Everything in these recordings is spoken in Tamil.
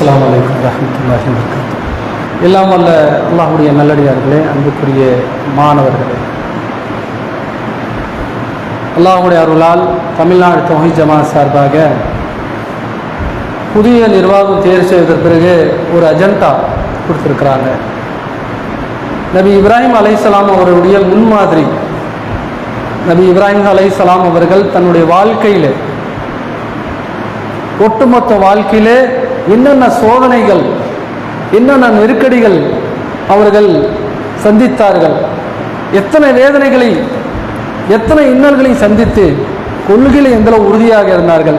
அஸ்லாம் வலைக்கம் ரஹமத்துல்லாஹி வபரகாத்துஹு. எல்லாம் வல்ல அல்லாஹுடைய நல்லடியார்களே அன்புக்குரிய மாணவர்களே. அல்லாஹுடைய அருளால் தமிழ்நாடு தொகை ஜமா சார்பாக புதிய நிர்வாகம் தேர்வு செய்வதற்கு பிறகு ஒரு அஜெண்டா கொடுத்துருக்குறாங்க. நபி இப்ராஹிம் அலைசலாம் அவருடைய முன்மாதிரி நபி இப்ராஹிம் அலைசலாம் அவர்கள் தன்னுடைய வாழ்க்கையில் ஒட்டுமொத்த வாழ்க்கையிலே என்னென்ன சோதனைகள் என்னென்ன நெருக்கடிகள் அவர்கள் சந்தித்தார்கள்? எத்தனை வேதனைகளை எத்தனை இன்னல்களை சந்தித்து கொள்கையில் எந்தளவு உறுதியாக இருந்தார்கள்?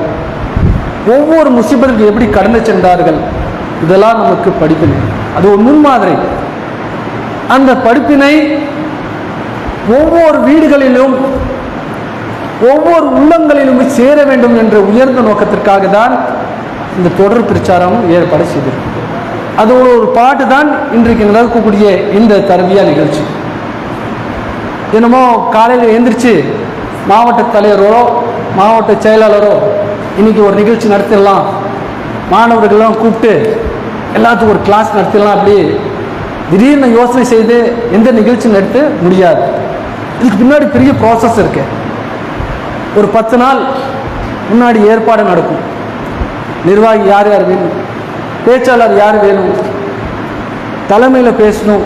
ஒவ்வொரு முசிபத்திற்கு எப்படி கடந்து சென்றார்கள்? இதெல்லாம் நமக்கு படிப்பினை. அது ஒரு முன்மாதிரி. அந்த படிப்பினை ஒவ்வொரு வீடுகளிலும் ஒவ்வொரு உள்ளங்களிலும் சேர வேண்டும் என்ற உயர்ந்த நோக்கத்திற்காக தான் இந்த தொடர் பிரச்சாரமும் ஏற்பாடு செய்திருக்கு அதோட ஒரு பாட்டு தான் இன்றைக்கு நடக்கக்கூடிய இந்த தரவியா நிகழ்ச்சி. என்னமோ காலையில் எழுந்திரிச்சு மாவட்ட தலைவரோ மாவட்ட செயலாளரோ இன்னைக்கு ஒரு நிகழ்ச்சி நடத்திடலாம். மாணவர்கள்லாம் கூப்பிட்டு எல்லாத்துக்கும் ஒரு கிளாஸ் நடத்திடலாம் அப்படி திடீர்னு யோசனை செய்து எந்த நிகழ்ச்சி நடத்த முடியாது. இதுக்கு பின்னாடி பெரிய ப்ராசஸ் இருக்கு. ஒரு பத்து நாள் முன்னாடி ஏற்பாடு நடக்கும். நிர்வாகி யார் யார் வேணும்? பேச்சாளர் யார் வேணும்? தலைமையில் பேசணும்.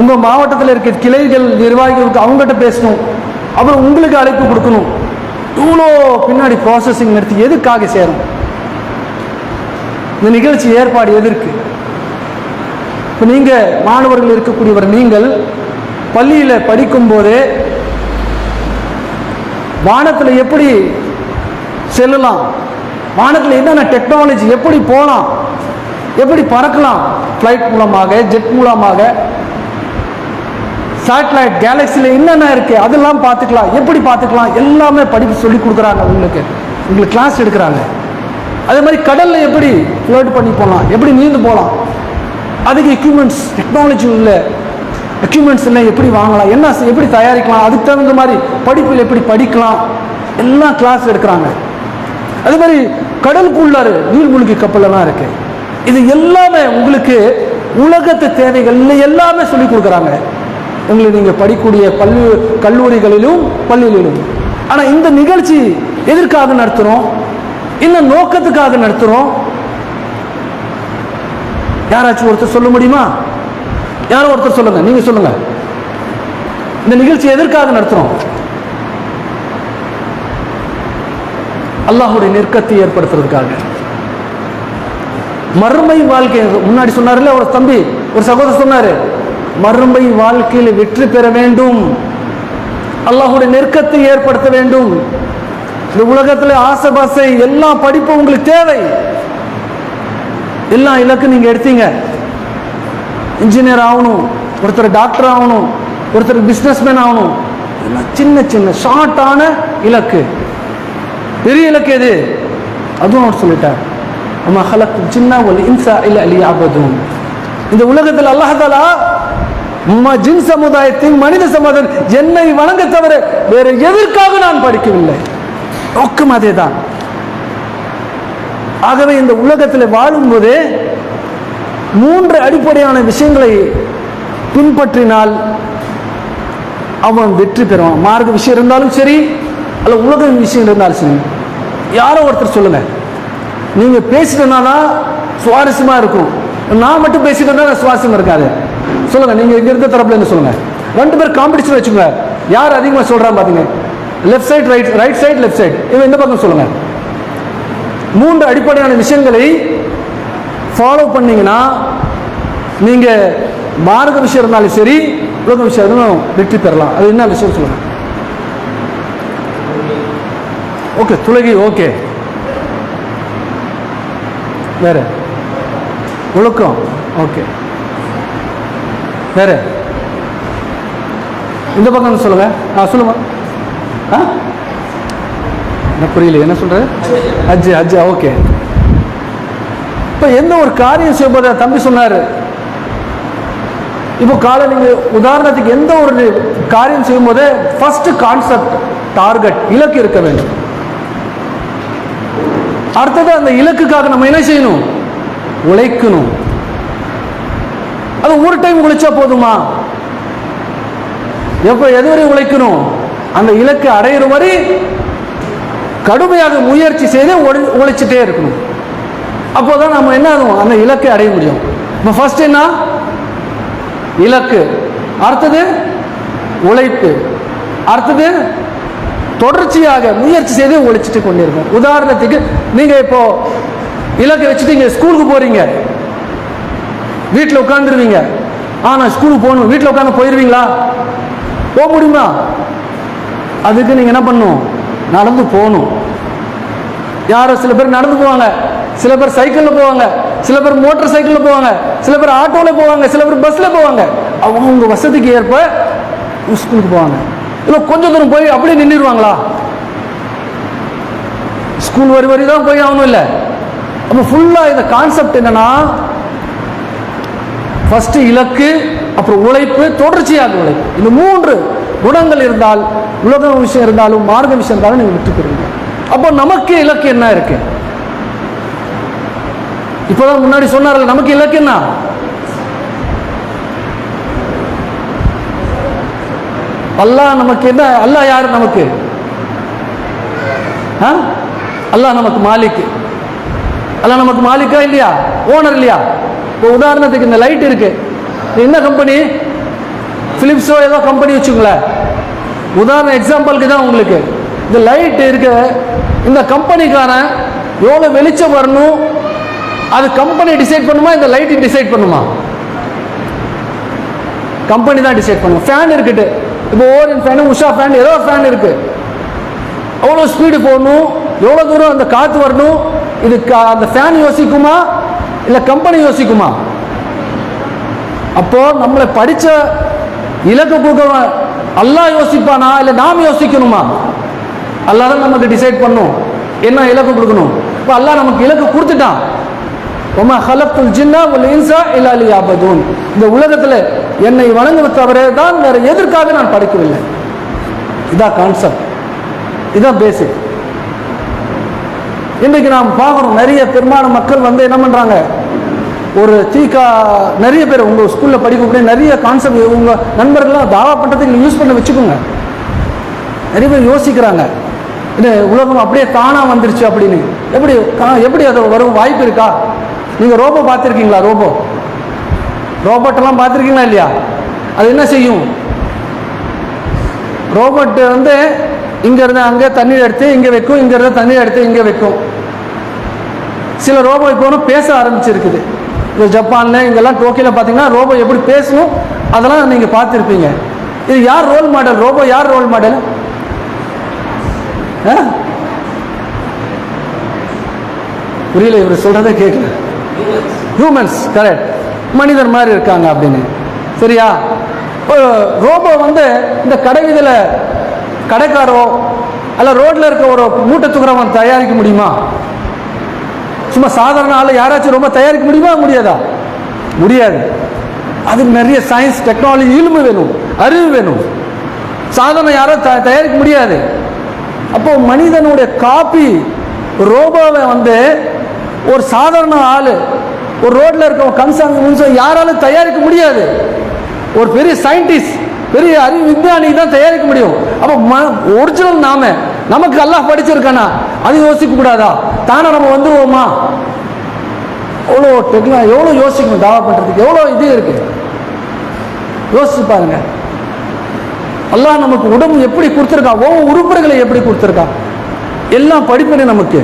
உங்கள் மாவட்டத்தில் இருக்க கிளைகள் நிர்வாகிகளுக்கு அவங்ககிட்ட பேசணும். அப்புறம் உங்களுக்கு அழைப்பு கொடுக்கணும். இவ்வளோ பின்னாடி ப்ராசஸிங் நடத்தி எதுக்காக சேரும்? இந்த நிகழ்ச்சி ஏற்பாடு எதற்கு? இப்போ நீங்கள் மாணவர்கள் இருக்கக்கூடியவர் நீங்கள் பள்ளியில் படிக்கும்போதே வானத்தில் எப்படி செல்லலாம்? வானத்தில் என்னென்ன டெக்னாலஜி எப்படி போகலாம் எப்படி பறக்கலாம்? ஃப்ளைட் மூலமாக ஜெட் மூலமாக சேட்டலைட் கேலக்சியில் என்னென்ன இருக்குது அதெல்லாம் பார்த்துக்கலாம். எப்படி பார்த்துக்கலாம்? எல்லாமே படிப்பு சொல்லி கொடுக்குறாங்க உங்களுக்கு. உங்களுக்கு கிளாஸ் எடுக்கிறாங்க. அதே மாதிரி கடலில் எப்படி ஃப்ளோட் பண்ணி போகலாம் எப்படி நீந்து போகலாம் அதுக்கு எக்யூப்மெண்ட்ஸ் டெக்னாலஜி உள்ள எக்யூப்மெண்ட்ஸ் எல்லாம் எப்படி வாங்கலாம்? என்ன எப்படி தயாரிக்கலாம்? அதுக்கு தகுந்த மாதிரி படிப்பில் எப்படி படிக்கலாம்? எல்லாம் கிளாஸ் எடுக்கிறாங்க. அதே மாதிரி கடலுக்குள்ளாரு நீர்மூழ்கி கப்பலெல்லாம் இருக்கு. இது எல்லாமே உங்களுக்கு உலகத்து தேவைகள் எல்லாமே சொல்லி கொடுக்குறாங்க. உங்களை நீங்கள் படிக்கக்கூடிய பள்ளி கல்லூரிகளிலும் பள்ளிகளிலும் ஆனால் இந்த நிகழ்ச்சி எதற்காக நடத்துகிறோம் இந்த நோக்கத்துக்காக நடத்துகிறோம் யாராச்சும் ஒருத்தர் சொல்ல முடியுமா? யாரோ ஒருத்தர் சொல்லுங்க நீங்க சொல்லுங்க. இந்த நிகழ்ச்சி எதற்காக நடத்துறோம்? அல்லாஹுடைய நெருக்கத்தை ஏற்படுத்துறதுக்காக. மறுமை வாழ்க்கை முன்னாடி சொன்னார்ல ஒரு தம்பி ஒரு சகோதரர் சொன்னாரு மறுமை வாழ்க்கையில் வெற்றி பெற வேண்டும். அல்லாஹுடைய நெருக்கத்தை ஏற்படுத்த வேண்டும். இந்த உலகத்தில் ஆசை பாசை எல்லா படிப்பும் உங்களுக்கு தேவை. எல்லா இலக்கு நீங்க எடுத்தீங்க. இன்ஜினியர் ஆகணும் ஒருத்தர் டாக்டர் ஆகணும் ஒருத்தர் பிஸ்னஸ்மேன் ஆகணும். இதெல்லாம் சின்ன சின்ன ஷார்ட்டான இலக்கு. பெரிய இலக்கு எது? அதுவும் அவர் சொல்லிட்டார் அம்மா ஹலக் சின்ன ஒல் இன்சா இல்ல அலி ஆபதும் இந்த உலகத்தில் அல்லாஹாலா ஜின் சமுதாயத்தின் மனித சமுதாயம் என்னை வணங்க தவிர வேற எதற்காக நான் படிக்கவில்லை? நோக்கம் அதேதான். ஆகவே இந்த உலகத்தில் வாழும்போது மூன்று அடிப்படையான விஷயங்களை பின்பற்றினால் அவன் வெற்றி பெறுவான். மார்க்க விஷயம் இருந்தாலும் சரி அல்ல உலக விஷயம் இருந்தாலும் சரி யாரோ ஒருத்தர் சொல்லுங்க. நீங்க பேசிட்டனாதான் சுவாரஸ்யமா இருக்கும். நான் மட்டும் பேசிட்டு சுவாரஸ்யம் இருக்காது. சொல்லுங்க நீங்க இங்க இருக்க தரப்புல என்ன சொல்லுங்க. ரெண்டு பேர் காம்படிஷன் வச்சுங்க யார் அதிகமா சொல்றான் பாத்தீங்க? Left side right right side left side இவன் இந்த பக்கம் சொல்லுங்க. மூன்று அடிப்படையான விஷயங்களை ஃபாலோ பண்ணீங்கன்னா நீங்க மார்க்க விஷயம் இருந்தாலும் சரி உலக விஷயம் வெற்றி பெறலாம். அது என்ன விஷயம் சொல்லுங்க? ஓகே துலகி ஓகே வேற. ஒழுக்கம் ஓகே வேற. இந்த பக்கம் சொல்லுங்க. ஆ சொல்லுங்க. ஆ? என்ன புரியல என்ன சொல்றது அஜ் அஜ் ஓகே இப்போ எந்த ஒரு காரியம் செய்யும்போது தம்பி சொன்னார். இப்போ காலை நீங்கள் உதாரணத்துக்கு எந்த ஒரு காரியம் செய்யும்போது ஃபர்ஸ்ட் கான்செப்ட் டார்கெட் இலக்கு இருக்க வேண்டும். அடுத்தது அந்த இலக்குக்காக நம்ம என்ன செய்யணும்? உழைக்கணும். அது ஒரு டைம் உழைச்சா போதுமா? எப்ப எதுவரை உழைக்கணும்? அந்த இலக்கு அடையிற வரை கடுமையாக முயற்சி செய்து உழைச்சிட்டே இருக்கணும். அப்போதான் நம்ம என்ன ஆகும்? அந்த இலக்கை அடைய முடியும். இப்போ ஃபர்ஸ்ட் என்ன? இலக்கு. அடுத்தது உழைப்பு. அடுத்தது தொடர்ச்சியாக முயற்சி செய்து ஒழிச்சிட்டு கொண்டிருக்கும். உதாரணத்துக்கு நீங்க இப்போ இலக்கை வச்சுட்டு இங்கே ஸ்கூலுக்கு போறீங்க. வீட்டில் உட்காந்துருவீங்க ஆனால் ஸ்கூலுக்கு போகணும் வீட்டில் உட்காந்து போயிடுவீங்களா போக முடியுமா? அதுக்கு நீங்க என்ன பண்ணணும் நடந்து போகணும். யாரோ சில பேர் நடந்து போவாங்க. சில பேர் சைக்கிளில் போவாங்க. சில பேர் மோட்டர் சைக்கிளில் போவாங்க. சில பேர் ஆட்டோவில் போவாங்க. சில பேர் பஸ்ஸில் போவாங்க. அவங்க வசதிக்கு ஏற்ப ஸ்கூலுக்கு போவாங்க. இல்லை கொஞ்சம் தூரம் போய் அப்படியே நின்றுடுவாங்களா ஸ்கூல் வரி வரி தான் போய் ஆகணும் இல்லை. அப்போ ஃபுல்லாக இந்த கான்செப்ட் என்னன்னா ஃபர்ஸ்ட் இலக்கு அப்புறம் உழைப்பு தொடர்ச்சியாக உழைப்பு. இந்த மூன்று குணங்கள் இருந்தால் உலக விஷயம் இருந்தாலும் மார்க்க விஷயம் இருந்தாலும் நீங்கள் விட்டு அப்போ நமக்கு இலக்கு என்ன இருக்கு? இப்போதான் முன்னாடி சொன்னார்கள் நமக்கு இலக்கு என்ன? அல்லாஹ் நமக்கு என்ன? அல்லாஹ் யார் நமக்கு? ஆ? அல்லாஹ் நமக்கு மாலிக். அல்லாஹ் நமக்கு மாலிக்கா இல்லையா? ஓனர் இல்லையா? இப்போ உதாரணத்துக்கு இந்த லைட் இருக்கு. என்ன கம்பெனி பிலிப்ஸோ ஏதோ கம்பெனி வச்சுங்களேன் உதாரண எக்ஸாம்பிளுக்கு தான் உங்களுக்கு. இந்த லைட் இருக்கு இந்த கம்பெனிக்காரன் எவ்வளோ வெளிச்சம் வரணும்? அது கம்பெனி டிசைட் பண்ணுமா? இந்த லைட் டிசைட் பண்ணுமா? கம்பெனி தான் டிசைட் பண்ணும். ஃபேன் இருக்குது இப்போ ஓரியன் ஃபேன் உஷா ஃபேன் ஏதோ ஃபேன் இருக்கு. அவ்வளோ ஸ்பீடு போகணும் எவ்வளோ தூரம் அந்த காற்று வரணும் இது அந்த ஃபேன் யோசிக்குமா? இல்லை கம்பெனி யோசிக்குமா? அப்போ நம்மளை படித்த இலக்கு கொடுக்கவன் அல்லா யோசிப்பானா? இல்லை நாம் யோசிக்கணுமா? அல்லாஹ் தான் நமக்கு டிசைட் பண்ணும். என்ன இலக்கு கொடுக்கணும்? இப்போ அல்லா நமக்கு இலக்கு கொடுத்துட்டான். ஒமா ஹலத்துல் ஜின்னா உல் இன்சா இலாலி ஆபதூன் இந்த உலகத்தில் என்னை வணங்குவது தவிர தான் வேற எதற்காக நான் படைக்கவில்லை? இதான் கான்செப்ட் இதான் பேசிக் இன்றைக்கு நாம் பார்க்குறோம் நிறைய பெரும்பாலான மக்கள் வந்து என்ன பண்ணுறாங்க ஒரு தீக்கா நிறைய பேர் உங்கள் ஸ்கூலில் படிக்கக்கூடிய நிறைய கான்செப்ட் உங்கள் நண்பர்கள்லாம் தாவா பண்ணுறதுக்கு யூஸ் பண்ண வச்சுக்கோங்க. நிறைய பேர் யோசிக்கிறாங்க. இது உலகம் அப்படியே தானாக வந்துருச்சு அப்படின்னு. எப்படி கா- எப்படி அது வரும் வாய்ப்பு இருக்கா? நீங்கள் ரோபோ பார்த்துருக்கீங்களா? ரோபோ. ரோபோட்டெல்லாம் பார்த்துருக்கீங்களா இல்லையா? அது என்ன செய்யும்? ரோபோட்டு வந்து இங்கே இருந்து அங்கே தண்ணீர் எடுத்து இங்கே வைக்கும் இங்கே இருந்து தண்ணீர் எடுத்து இங்கே வைக்கும். சில ரோபோ இப்போ ஒன்று பேச ஆரம்பிச்சிருக்குது. இந்த ஜப்பானில் இங்கெல்லாம் டோக்கியில் பார்த்தீங்கன்னா ரோபோ எப்படி பேசணும் அதெல்லாம் நீங்கள் பார்த்துருப்பீங்க. இது யார் ரோல் மாடல் ரோபோ யார் ரோல் மாடல் புரியல இவர் சொல்கிறத கேட்கல ஹியூமன்ஸ் கரெக்ட் மனிதர் மாதிரி இருக்காங்க அப்படின்னு. சரியா? ரோபோ வந்து இந்த கடை இதில் கடைக்காரோ அல்ல ரோட்ல இருக்க ஒரு மூட்டை தூக்குறவன் தயாரிக்க முடியுமா? சும்மா சாதாரண ஆள் யாராச்சும் ரொம்ப தயாரிக்க முடியுமா? முடியாதா? முடியாது. அதுக்கு நிறைய சயின்ஸ் டெக்னாலஜி இலும்பு வேணும் அறிவு வேணும். சாதாரண யாரும் த- தயாரிக்க முடியாது. அப்போ மனிதனுடைய காப்பி ரோபோவை வந்து ஒரு சாதாரண ஆள் ஒரு ரோட்டில் இருக்க கம்சாங் முன்சம் யாராலும் தயாரிக்க முடியாது. ஒரு பெரிய சயின்டிஸ்ட் பெரிய அறிவு விஞ்ஞானி தான் தயாரிக்க முடியும். அப்போ ஒரிஜினல் நாம நமக்கு எல்லாம் படிச்சிருக்கானா? அது யோசிக்க கூடாதா? தானே நம்ம வந்துருவோமா? எவ்வளோ டெக்னா எவ்வளோ யோசிக்கணும் தாவா பண்ணுறதுக்கு எவ்வளோ இது இருக்கு? யோசிச்சு பாருங்க. அல்லாஹ் நமக்கு உடம்பு எப்படி கொடுத்துருக்கா? ஒவ்வொரு உறுப்புகளை எப்படி கொடுத்துருக்கா? எல்லாம் படிப்பினை நமக்கு.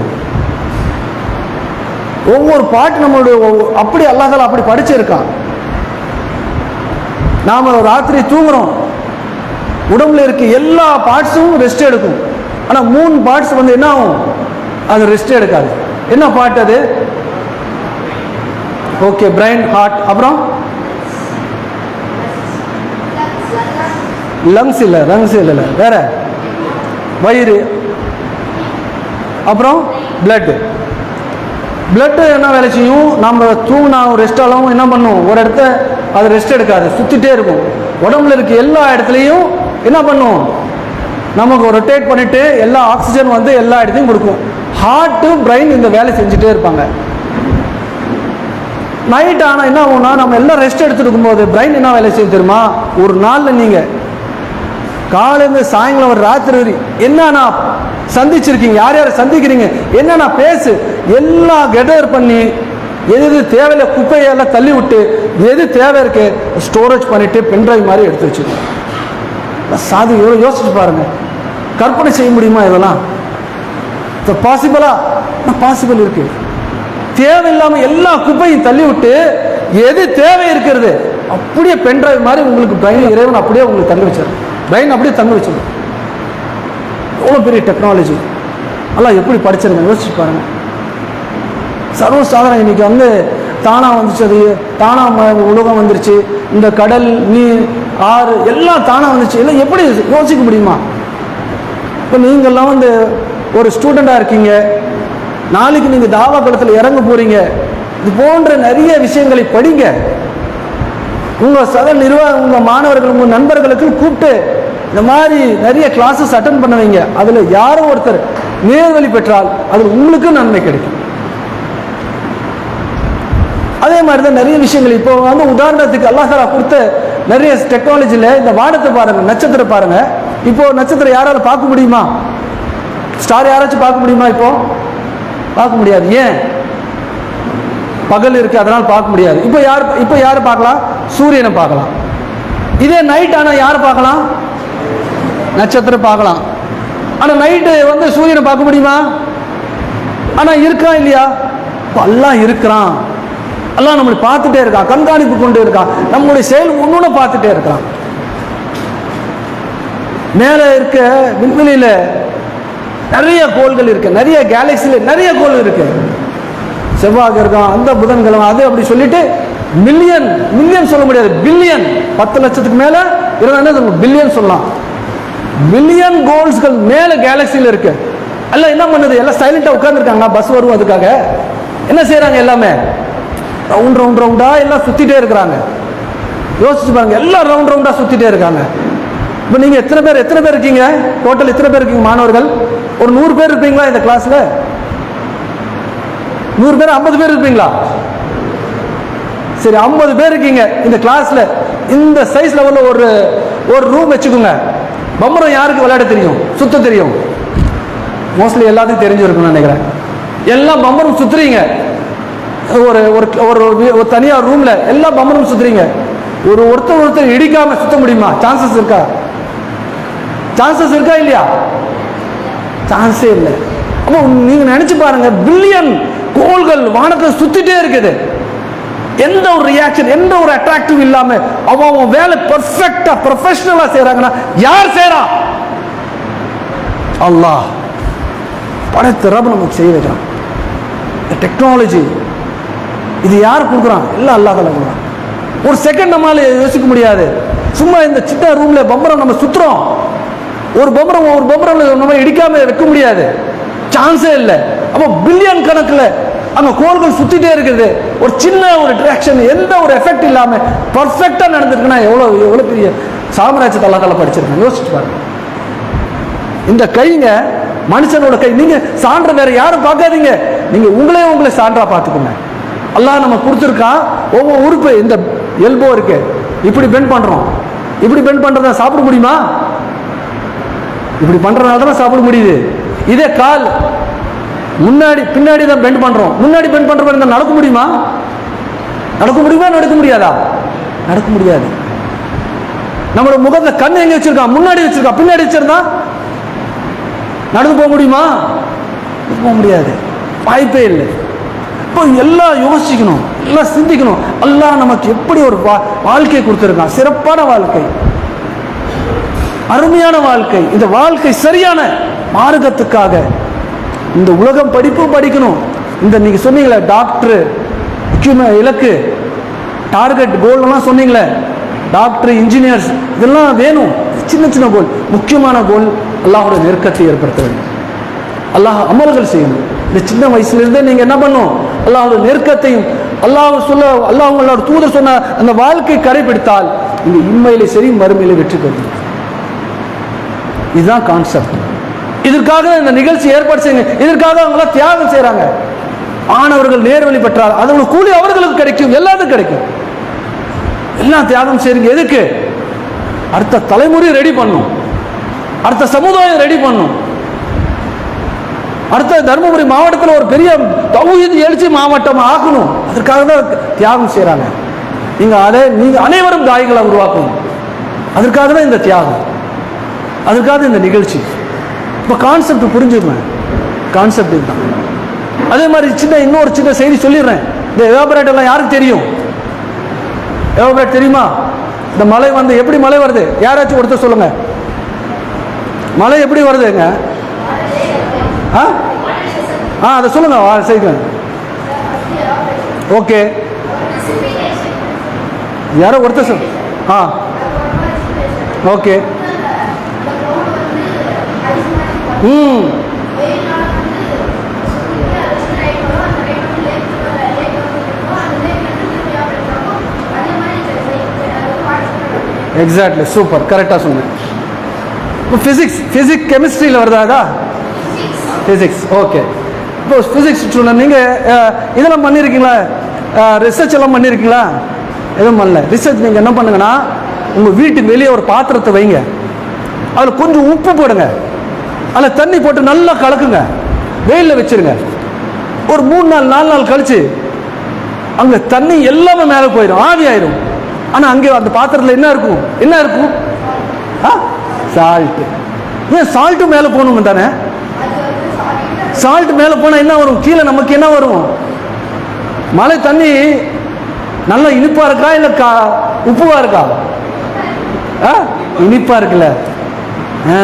ஒவ்வொரு பாட்டு நம்மளுடைய அப்படி அல்லாஹால அப்படி படிச்சிருக்கான். நாம் ராத்திரி தூங்குறோம். உடம்புல இருக்க எல்லா பார்ட்ஸும் ரெஸ்ட் எடுக்கும். ஆனால் மூணு பார்ட்ஸ் வந்து என்ன ஆகும்? அது ரெஸ்ட் எடுக்காது. என்ன பாட்டு அது? ஓகே பிரைன் ஹார்ட் அப்புறம்? லங்ஸ் இல்லை லங்ஸ் இல்லை வேற? வயிறு. அப்புறம்? பிளட்டு பிளட்டு என்ன வேலை செய்யும்? நம்ம தூங்கினா ரெஸ்ட் என்ன பண்ணும்? ஒரு இடத்த அது ரெஸ்ட் எடுக்காது. சுற்றிட்டே இருக்கும். உடம்புல இருக்க எல்லா இடத்துலையும் என்ன பண்ணும்? நமக்கு ரொட்டேட் பண்ணிட்டு எல்லா ஆக்சிஜன் வந்து எல்லா இடத்தையும் கொடுக்கும். ஹார்ட்டு பிரெயின் இந்த வேலை செஞ்சுட்டே இருப்பாங்க. நைட் ஆனால் என்ன ஆகும்னா நம்ம எல்லாம் ரெஸ்ட் எடுத்துருக்கும் போது பிரெயின் என்ன வேலை செய்யும் தெரியுமா? ஒரு நாளில் நீங்கள் காலேருந்து சாயங்காலம் ஒரு ராத்திரி என்னன்னா சந்திச்சிருக்கீங்க யார் யாரை சந்திக்கிறீங்க என்னன்னா பேசு எல்லாம் கெடர் பண்ணி எது எது தேவையில்ல குப்பையெல்லாம் தள்ளி விட்டு எது தேவை இருக்கு ஸ்டோரேஜ் பண்ணிட்டு பென்ட்ரைவ் மாதிரி எடுத்து வச்சுக்கணும் சாது எவ்வளோ யோசிச்சு பாருங்க. கற்பனை செய்ய முடியுமா இதெல்லாம்? பாசிபிளா பாசிபிள் இருக்கு. தேவையில்லாமல் எல்லா குப்பையும் தள்ளி விட்டு எது தேவை இருக்கிறது அப்படியே பென்ட்ரைவ் மாதிரி உங்களுக்கு பிரெயின் இறைவன் அப்படியே உங்களுக்கு தங்க வச்சிடும் பிரெயின் அப்படியே தங்க வச்சிடும் எவ்வளோ பெரிய டெக்னாலஜி எல்லாம் எப்படி படிச்சிருங்க யோசிச்சு பாருங்கள் சர்வ சாதாரணம் இன்றைக்கி வந்து தானாக வந்துச்சு அது. தானாக உலகம் வந்துருச்சு. இந்த கடல் நீர் ஆறு எல்லாம் தானாக வந்துச்சு. எல்லாம் எப்படி யோசிக்க முடியுமா? இப்போ நீங்கள்லாம் வந்து ஒரு ஸ்டூடெண்ட்டாக இருக்கீங்க. நாளைக்கு நீங்கள் தாவா களத்தில் இறங்க போறீங்க. இது போன்ற நிறைய விஷயங்களை படிங்க. உங்கள் சக நிர்வாக உங்கள் மாணவர்கள் உங்கள் நண்பர்களுக்கு கூப்பிட்டு இந்த மாதிரி நிறைய கிளாஸஸ் அட்டன் பண்ண வைங்க அதில் யாரோ ஒருத்தர் நேர்வழி பெற்றால் அதில் உங்களுக்கும் நன்மை கிடைக்கும். அதே மாதிரி தான் நிறைய விஷயங்கள். இப்போ வந்து உதாரணத்துக்கு அல்லாஹ் கொடுத்த நிறைய டெக்னாலஜியில் இந்த வானத்தை பாருங்க நட்சத்திரம் பாருங்க. இப்போ நட்சத்திரம் யாரால பார்க்க முடியுமா? ஸ்டார் யாராச்சும் பார்க்க முடியுமா இப்போ? பார்க்க முடியாது. ஏன்? பகல் இருக்கு அதனால் பார்க்க முடியாது. இப்போ யார் இப்போ யாரை பார்க்கலாம்? சூரியனை பார்க்கலாம். இதே நைட் ஆனால் யார் பார்க்கலாம்? நட்சத்திரம் பார்க்கலாம். ஆனால் நைட்டு வந்து சூரியனை பார்க்க முடியுமா? ஆனால் இருக்கான் இல்லையா? எல்லாம் இருக்கிறான். எல்லாம் நம்மளை பார்த்துட்டே இருக்கான் கண்காணிப்பு கொண்டு இருக்கான். நம்மளுடைய செயல் ஒன்று பார்த்துட்டே இருக்கான். மேலே இருக்க விண்வெளியில் நிறைய கோள்கள் இருக்கு. நிறைய கேலக்சியில் நிறைய கோள் இருக்கு. செவ்வாய் இருக்கான் அந்த புதன்கிழமை அது அப்படி சொல்லிட்டு மில்லியன் மில்லியன் சொல்ல முடியாது. பில்லியன் பத்து லட்சத்துக்கு மேலே இருந்தா பில்லியன் சொல்லலாம். மில்லியன் கோல்ஸ்கள் மேல கேலக்சியில் இருக்கு. எல்லாம் என்ன பண்ணுது? எல்லாம் சைலண்டா உட்கார்ந்துருக்காங்க பஸ் வரும் அதுக்காக. என்ன செய்கிறாங்க எல்லாமே? ரவுண்ட் ரவுண்ட் ரவுண்டா எல்லாம் சுத்திட்டே இருக்கிறாங்க. யோசிச்சு பாருங்க எல்லாம் ரவுண்ட் ரவுண்டா சுத்திட்டே இருக்காங்க. இப்போ நீங்க எத்தனை பேர் எத்தனை பேர் இருக்கீங்க? டோட்டல் எத்தனை பேர் இருக்கீங்க மாணவர்கள்? ஒரு நூறு பேர் இருப்பீங்களா இந்த கிளாஸ்ல நூறு பேர் ஐம்பது பேர் இருப்பீங்களா? சரி ஐம்பது பேர் இருக்கீங்க இந்த கிளாஸ்ல இந்த சைஸ் லெவலில் ஒரு ஒரு ரூம் வச்சுக்கோங்க. பம்பரம் யாருக்கு விளையாட தெரியும்? சுத்த தெரியும். மோஸ்ட்லி எல்லாத்தையும் தெரிஞ்சிருக்கும்னு நினைக்கிறேன். எல்லாம் பம்பரம் சுத்துறீங்க. ஒரு ஒரு ஒரு ஒரு தனியார் ரூம்ல எல்லா பம்பரம் சுத்துறீங்க. ஒரு ஒருத்தர் ஒருத்தர் இடிக்காம சுத்த முடியுமா? சான்சஸ் இருக்கா? சான்சஸ் இருக்கா இல்லையா? சான்ஸே இல்லை. அப்போ நீங்க நினைச்சு பாருங்க பில்லியன் கோள்கள் வானத்தை சுத்திட்டே இருக்குது. எந்த ஒரு ரியாக்ஷன் எந்த ஒரு அட்ராக்டிவ் இல்லாம அவன் அவன் வேலை பர்ஃபெக்டா ப்ரொஃபஷனலா செய்யறாங்கன்னா யார் செய்யறா அல்லாஹ். படைத்த ரப் நமக்கு செய்ய வைக்கிறான். டெக்னாலஜி இது யார் கொடுக்குறான்? எல்லாம் அல்லாஹ் தாலா கொடுக்குறான். ஒரு செகண்ட் நம்மளால யோசிக்க முடியாது. சும்மா இந்த சின்ன ரூம்ல பம்பரம் நம்ம சுத்துறோம். ஒரு பம்பரம் ஒரு பம்பரம் நம்ம இடிக்காம வைக்க முடியாது. சான்ஸே இல்லை. அப்போ பில்லியன் கணக்கில் அங்க கோள்கள் சுத்திட்டே இருக்குது. ஒரு சின்ன ஒரு டிராக்ஷன் எந்த ஒரு எஃபெக்ட் இல்லாம பர்ஃபெக்டா நடந்திருக்குன்னா எவ்வளவு எவ்வளவு பெரிய சாம்ராஜ்யத்தை அல்லாஹ் படிச்சிருக்கேன். யோசிச்சு பாருங்க. இந்த கைங்க மனுஷனோட கை நீங்க சான்ற வேற யாரும் பார்க்காதீங்க. நீங்க உங்களே உங்களை சான்றா பார்த்துக்கோங்க. அல்லாஹ் நம்ம கொடுத்துருக்கான். ஒவ்வொரு உறுப்பு இந்த எல்போ இருக்கு. இப்படி பெண்ட் பண்றோம். இப்படி பெண்ட் பண்றதா சாப்பிட முடியுமா? இப்படி பண்றதுனால தான் சாப்பிட முடியுது. இதே கால் முன்னாடி பின்னாடி தான் பெண்ட் பண்றோம். முன்னாடி பெண்ட் பண்ற மாதிரி நடக்க முடியுமா? நடக்க முடியுமா? நடக்க முடியாதா? நடக்க முடியாது. நம்மளோட முகத்தை கண் எங்கே வச்சிருக்கான்? முன்னாடி வச்சிருக்கான் பின்னாடி வச்சிருந்தா நடந்து போக முடியுமா? நடந்து போக முடியாது. வாய்ப்பே இல்லை. இப்போ எல்லாம் யோசிக்கணும் எல்லாம் சிந்திக்கணும். எல்லாம் நமக்கு எப்படி ஒரு வா வாழ்க்கை கொடுத்துருக்கான்? சிறப்பான வாழ்க்கை. அருமையான வாழ்க்கை. இந்த வாழ்க்கை சரியான மார்க்கத்துக்காக இந்த உலகம் படிப்பும் படிக்கணும். இந்த நீங்க சொன்னீங்களே டாக்டரு முக்கியமான இலக்கு டார்கெட் கோல்லாம் சொன்னீங்களே டாக்டர் இன்ஜினியர்ஸ் இதெல்லாம் வேணும். சின்ன சின்ன கோல் முக்கியமான கோல் அல்லாஹோட நெருக்கத்தை ஏற்படுத்த வேண்டும். அல்லாஹ் அமல்கள் செய்யணும். இந்த சின்ன வயசுலேருந்தே நீங்கள் என்ன பண்ணும் அல்லாஹோட நெருக்கத்தையும் அல்லாஹ் சொல்ல அல்லாஹ் உங்களோட தூதர் சொன்ன அந்த வாழ்க்கை கடைபிடித்தால் இந்த இம்மையிலே சரி மறுமையிலே வெற்றி பெறும் இதுதான் கான்செப்ட் இதற்காக இந்த நிகழ்ச்சி ஏற்பாடு செய்யுங்க. இதற்காக அவங்களாம் தியாகம் செய்கிறாங்க மாணவர்கள் நேர்வழி பெற்றால் அதோட கூலி அவர்களுக்கு கிடைக்கும் எல்லாத்துக்கும் கிடைக்கும். எல்லாம் தியாகம் செய்யுங்க எதுக்கு? அடுத்த தலைமுறை ரெடி பண்ணும். அடுத்த சமுதாயம் ரெடி பண்ணும். அடுத்த தருமபுரி மாவட்டத்தில் ஒரு பெரிய தௌஹீத் எழுச்சி மாவட்டம் ஆக்கணும். அதற்காக தான் தியாகம் செய்கிறாங்க நீங்க அதை நீங்க அனைவரும் தாய்களை உருவாக்கணும். அதற்காக தான் இந்த தியாகம். அதற்காக இந்த நிகழ்ச்சி. இப்போ கான்செப்ட் புரிஞ்சுக்கணும். கான்செப்ட் இதுதான். அதே மாதிரி சின்ன இன்னொரு சின்ன செய்தி சொல்லிடுறேன். இந்த எவாபரேட் எல்லாம் யாருக்கு தெரியும்? எவாபரேட் தெரியுமா? இந்த மழை வந்து எப்படி மழை வருது? யாராச்சும் ஒருத்தர் சொல்லுங்க. மழை எப்படி வருதுங்க? ஆ? ஆ அதை சொல்லுங்க ஆ, செய்யுங்க ஓகே யாரோ ஒருத்தர் சொல் ஆ. ஓகே ம். எக்ஸாக்ட்லி சூப்பர் கரெக்டாக சொன்னேன். இப்போ ஃபிசிக்ஸ் ஃபிசிக்ஸ் கெமிஸ்ட்ரியில் வருதாதா ஃபிசிக்ஸ் ஓகே இப்போ ஃபிசிக்ஸ் ஸ்டூடெண்ட் நீங்கள் இதெல்லாம் பண்ணியிருக்கீங்களா ரிசர்ச் எல்லாம் பண்ணியிருக்கீங்களா எதுவும் பண்ணல. ரிசர்ச் நீங்கள் என்ன பண்ணுங்கன்னா உங்கள் வீட்டுக்கு வெளியே ஒரு பாத்திரத்தை வைங்க. அதில் கொஞ்சம் உப்பு போடுங்க. அதில் தண்ணி போட்டு நல்லா கலக்குங்க. வெயிலில் வச்சிருங்க. ஒரு மூணு நாள் நாலு நாள் கழிச்சு அங்கே தண்ணி எல்லாமே மேலே போயிடும் ஆவி ஆயிரும். ஆனால் அங்கே அந்த பாத்திரத்தில் என்ன இருக்கும்? என்ன இருக்கும்? ஆ? சால்ட்டு ஏன் சால்ட்டு மேலே போகணுங்க தானே? சால்ட் மேலே போனால் என்ன வரும்? கீழே நமக்கு என்ன வரும்? மழை தண்ணி நல்லா இனிப்பாக இருக்கா இல்லை கா உப்புவாக இருக்கா? ஆ? இனிப்பாக இருக்குல்ல. ஆ.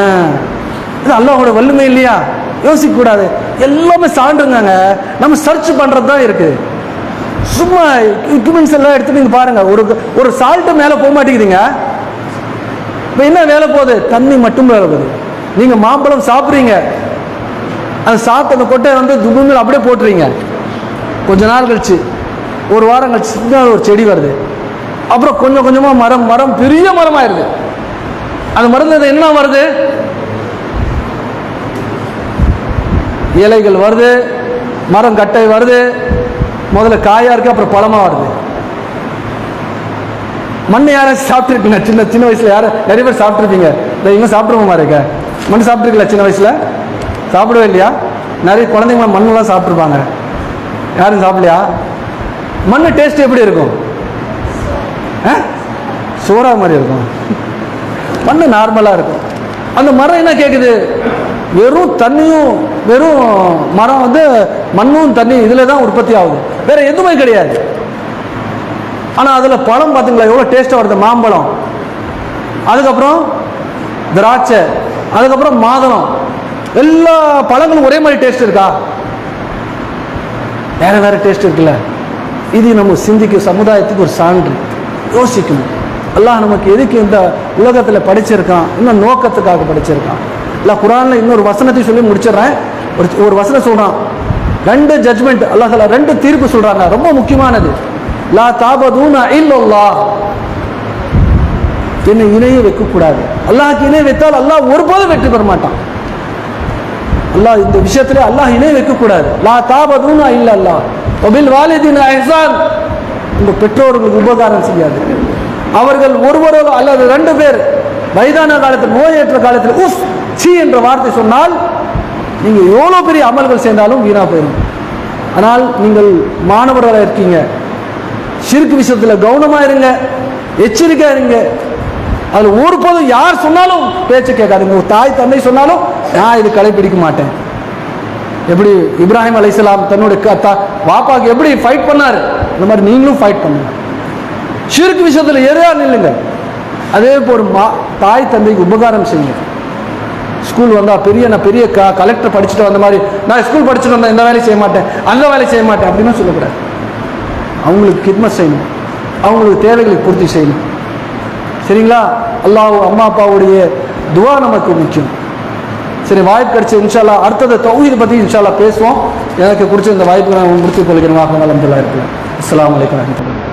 இது அல்லாஹோட வல்லுமை இல்லையா? யோசிக்க கூடாது எல்லாமே சான்றுங்க நம்ம சர்ச் பண்றது தான் இருக்கு. சும்மா எக்யூப்மெண்ட்ஸ் எல்லாம் எடுத்து நீங்க பாருங்க. ஒரு ஒரு சால்ட்டு மேலே போக மாட்டேங்குதுங்க. இப்போ என்ன வேலை போகுது? தண்ணி மட்டும் வேலை போகுது நீங்க மாம்பழம் சாப்பிட்றீங்க. அந்த சாப்பிட்ட அந்த கொட்டை வந்து துபுங்கள் அப்படியே போட்டுறீங்க. கொஞ்ச நாள் கழிச்சு ஒரு வாரம் கழிச்சு சின்ன ஒரு செடி வருது. அப்புறம் கொஞ்சம் கொஞ்சமாக மரம் மரம் பெரிய மரம் ஆயிருது அந்த மருந்து என்ன வருது? இலைகள் வருது மரம் கட்டை வருது முதல்ல காயா இருக்கு அப்புறம் பழமா வருது. மண் யாராச்சும் சாப்பிட்ருப்பீங்க சின்ன சின்ன வயசுல யாரும் நிறைய பேர் சாப்பிட்ருப்பீங்க இல்லை இவங்க சாப்பிட்ருவோமா இருக்க மண் சாப்பிட்ருக்கல சின்ன வயசுல? சாப்பிடவே இல்லையா? நிறைய குழந்தைங்க மண்ணெல்லாம் சாப்பிட்ருப்பாங்க யாரும் சாப்பிடலையா? மண் டேஸ்ட் எப்படி இருக்கும்? ஆ? சோறா மாதிரி இருக்கும். மண் நார்மலாக இருக்கும். அந்த மரம் என்ன கேட்குது வெறும் தண்ணியும் வெறும் மரம் வந்து மண்ணும் தண்ணி இதில் தான் உற்பத்தி ஆகுது வேற எதுவுமே கிடையாது. ஆனால் அதில் பழம் பார்த்தீங்களா எவ்வளோ டேஸ்ட்டாக வருது? மாம்பழம். அதுக்கப்புறம் திராட்சை. அதுக்கப்புறம் மாதளம். எல்லா பழங்களும் ஒரே மாதிரி டேஸ்ட் இருக்கா? வேற வேற டேஸ்ட் இருக்குல்ல. இது நம்ம சிந்திக்க சமுதாயத்துக்கு ஒரு சான்று. யோசிக்கணும். எல்லாம் நமக்கு எதுக்கு இந்த உலகத்தில் படிச்சிருக்கான்? இன்னும் நோக்கத்துக்காக படிச்சிருக்கான்? இல்லை குரானில் இன்னொரு வசனத்தை சொல்லி முடிச்சிடுறேன். ஒரு ஒரு வசனம் சொல்கிறான் ரெண்டு ஜட்மெண்ட் அல்லாஹ் தஆலா ரெண்டு தீர்ப்பு சொல்கிறாங்க ரொம்ப முக்கியமானது. லா தாபதூன இல்லல்லாஹ். என்னை இணைய வைக்கக்கூடாது. அல்லாஹ்க்கு இணை வைத்தால் அல்லாஹ் ஒருபோதும் வெற்றி பெற மாட்டான். அல்லாஹ் இந்த விஷயத்தில் அல்லாஹ் இணை வைக்கக்கூடாது. லா தாபதூனா இல்ல அல்லாஹ் ஒபில் வாலிதின் அஹசான் உங்கள் பெற்றோர்களுக்கு உபகாரம் செய்யாது. அவர்கள் ஒருவரோ அல்லது ரெண்டு பேர் வயதான காலத்தில் நோயற்ற காலத்தில் உஃப் சி என்ற வார்த்தை சொன்னால் நீங்கள் எவ்வளோ பெரிய அமல்கள் சேர்ந்தாலும் வீணாக போயிடும். ஆனால் நீங்கள் மாணவர்களாக இருக்கீங்க. சிறுக்கு விஷயத்தில் கவனமாக இருங்க. எச்சரிக்கையா இருங்க. அதுல ஒருபோதும் யார் சொன்னாலும் பேச்சு கேட்காதுங்க ஒரு தாய் தந்தை சொன்னாலும் நான் இது கடைபிடிக்க மாட்டேன். எப்படி இப்ராஹிம் அலைஹிஸ்ஸலாம் தன்னுடைய க- தா- வாப்பாக்கு எப்படி ஃபைட் பண்ணார்? இந்த மாதிரி நீங்களும் ஃபைட் பண்ணுங்க. சிறுக்கு விஷயத்தில் எதையா நில்லுங்க. அதே போல் மா தாய் தந்தைக்கு உபகாரம் செய்யுங்க. ஸ்கூல் வந்தால் பெரிய நான் பெரிய க கலெக்டர் படிச்சுட்டு வந்த மாதிரி நான் ஸ்கூல் படிச்சுட்டு வந்தேன் இந்த வேலையை செய்ய மாட்டேன் அந்த வேலையை செய்ய மாட்டேன் அப்படின்னு சொல்லக்கூடாது. அவங்களுக்கு கிட்மஸ் செய்யணும். அவங்களுக்கு தேவைகளை பூர்த்தி செய்யணும். சரிங்களா? அல்லாஹ் அம்மா அப்பாவுடைய துவா நமக்கு முக்கியம். சரி வாய்ப்பு கிடைச்சி இன்ஷால்லா அடுத்தது தௌஹீதை பற்றி இன்ஷால்லா பேசுவோம். எனக்கு குறிச்ச இந்த வாய்ப்பு நான் முடித்துக் கொள்கிறேன். வாங்க அலமதுல்லா இருக்கிறேன் அஸ்லாம் வலைக்கம் வரஹ்மத்துல்லாஹி